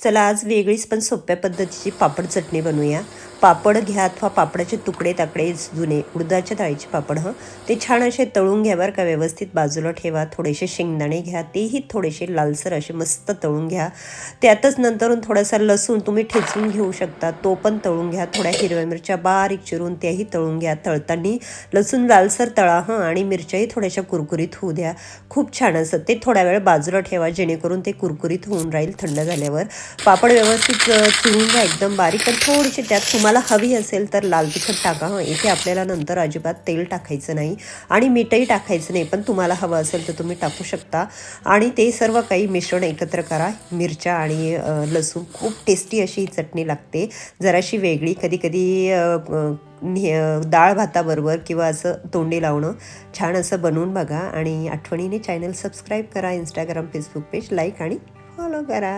चला आज वेगळीच पण सोप्या पद्धतीची पापड चटणी बनवूया. पापड घ्या अथवा पापडाचे तुकडे ताकडे जुने उडदाच्या डाळीचे पापड हं. ते छान असे तळून घ्या बरं का व्यवस्थित बाजूला ठेवा. थोडेसे शेंगदाणे घ्या. तेही थोडेसे लालसर असे मस्त तळून घ्या. त्यातच नंतरून थोडासा लसूण तुम्ही ठेचून घेऊ शकता. तो पण तळून घ्या. थोड्या हिरव्या मिरच्या बारीक चिरून त्याही तळून घ्या. तळताना लसूण लालसर तळा हं आणि मिरच्याही थोड्याशा कुरकुरीत होऊ द्या. खूप छान असं. ते थोड्या वेळ बाजूला ठेवा जेणेकरून ते कुरकुरीत होऊन राहील थंड झाल्यावर. पापड व्यवस्थित चिरून घ्या. एकदम बारीक पण थोडीशी त्यात तुम्हाला हवी असेल तर लाल तिखट टाका. हां इथे आपल्याला नंतर अजिबात तेल टाकायचं नाही आणि मीठही टाकायचं नाही पण तुम्हाला हवं असेल तर तुम्ही टाकू शकता. आणि ते सर्व काही मिश्रण एकत्र करा. मिरच्या आणि लसूण खूप टेस्टी अशी ही चटणी लागते. जराशी वेगळी कधी कधी डाळ भाताबरोबर किंवा असं तोंडी लावणं छान असं बनवून बघा. आणि आठवणीने चॅनल सबस्क्राईब करा इंस्टाग्राम फेसबुक पेज लाईक आणि फॉलो करा.